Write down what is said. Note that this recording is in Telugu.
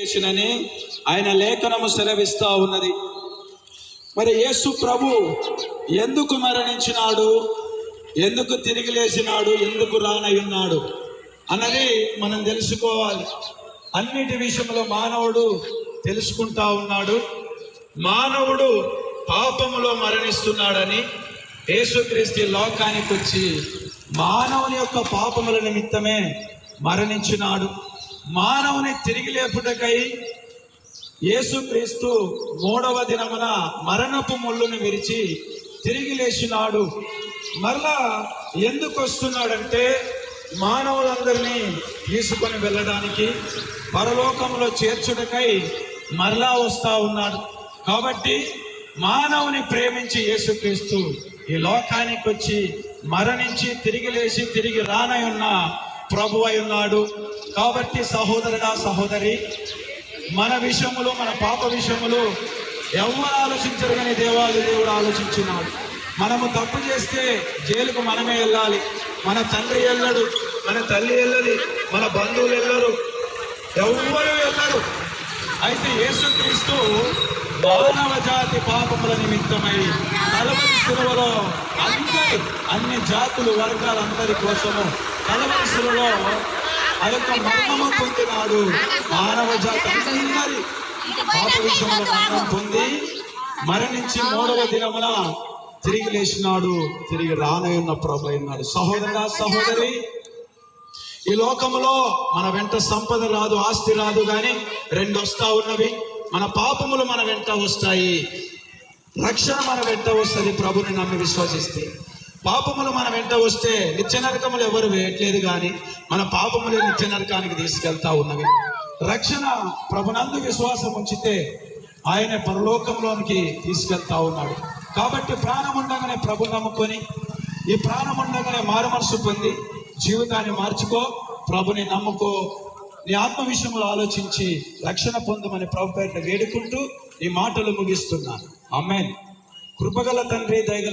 చేసినని ఆయన లేఖనము సెలవిస్తా ఉన్నది. మరి యేసు ప్రభు ఎందుకు మరణించినాడు? ఎందుకు తిరిగి లేచినాడు? ఎందుకు రానయ్యున్నాడు అన్నది మనం తెలుసుకోవాలి. అన్నిటి విషయంలో మానవుడు తెలుసుకుంటా ఉన్నాడు. మానవుడు పాపములో మరణిస్తున్నాడని యేసుక్రీస్తు లోకానికి వచ్చి మానవుని యొక్క పాపముల నిమిత్తమే మరణించినాడు. మానవుని తిరిగి లేపుటకై యేసుక్రీస్తు మూడవ దినమున మరణపు ముళ్ళును విరిచి తిరిగి లేచినాడు. మరలా ఎందుకు వస్తున్నాడంటే మానవులందరినీ తీసుకొని వెళ్ళడానికి పరలోకంలో చేర్చుటకై మరలా వస్తా ఉన్నాడు. కాబట్టి మానవుని ప్రేమించి యేసుక్రీస్తు ఈ లోకానికి వచ్చి మరణించి తిరిగి లేచి తిరిగి రానై ఉన్న ప్రభు అయి ఉన్నాడు కాబట్టి సహోదరుడా సహోదరి మన విషయములు మన పాప విషయములు ఎవరు ఆలోచించరు కానీ దేవాది దేవుడు ఆలోచించినాడు. మనము తప్పు చేస్తే జైలుకు మనమే వెళ్ళాలి. మన తండ్రి వెళ్ళడు మన తల్లి వెళ్ళది మన బంధువులు వెళ్ళరు ఎవరు వెళ్ళరు. అయితే యేసుక్రీస్తు మానవ జాతి పాపముల నిమిత్తమై కలవరి శిలువలో అందరి అన్ని జాతులు వర్గాలందరి కోసము కలవరి శిలువలో ఆ యొక్క మరణము పొందినాడు మానవ జాతి అందరి పాప విషయంలో మరణం పొంది మరణించి మూడవ దినమున తిరిగి లేచినాడు. తిరిగి రానయున్న ప్రభు ఉన్నాడు. సహోదరుడా సహోదరి ఈ లోకములో మన వెంట సంపద రాదు ఆస్తి రాదు కానీ రెండు వస్తా ఉన్నవి. మన పాపములు మన వెంట వస్తాయి. రక్షణ మన వెంట వస్తుంది. ప్రభుని నమ్మి విశ్వసిస్తే. పాపములు మన వెంట వస్తే నిత్య నరకములు ఎవరు వేయట్లేదు కానీ మన పాపములు నిత్య నరకానికి తీసుకెళ్తా ఉన్నవి. రక్షణ ప్రభునందు విశ్వాసం ఉంచితే ఆయన పరలోకంలోనికి తీసుకెళ్తా ఉన్నాడు. కాబట్టి ప్రాణం ఉండగానే ప్రభు నమ్ముకొని ఈ ప్రాణం ఉండగానే మారుమనసు పొంది జీవితాన్ని మార్చుకో ప్రభుని నమ్ముకో. నీ ఆత్మ విషయంలో ఆలోచించి రక్షణ పొందమని ప్రభు పేరిట వేడుకుంటూ ఈ మాటలు ముగిస్తున్నాను. అమ్మేన్ కృపగల తండ్రి దయగల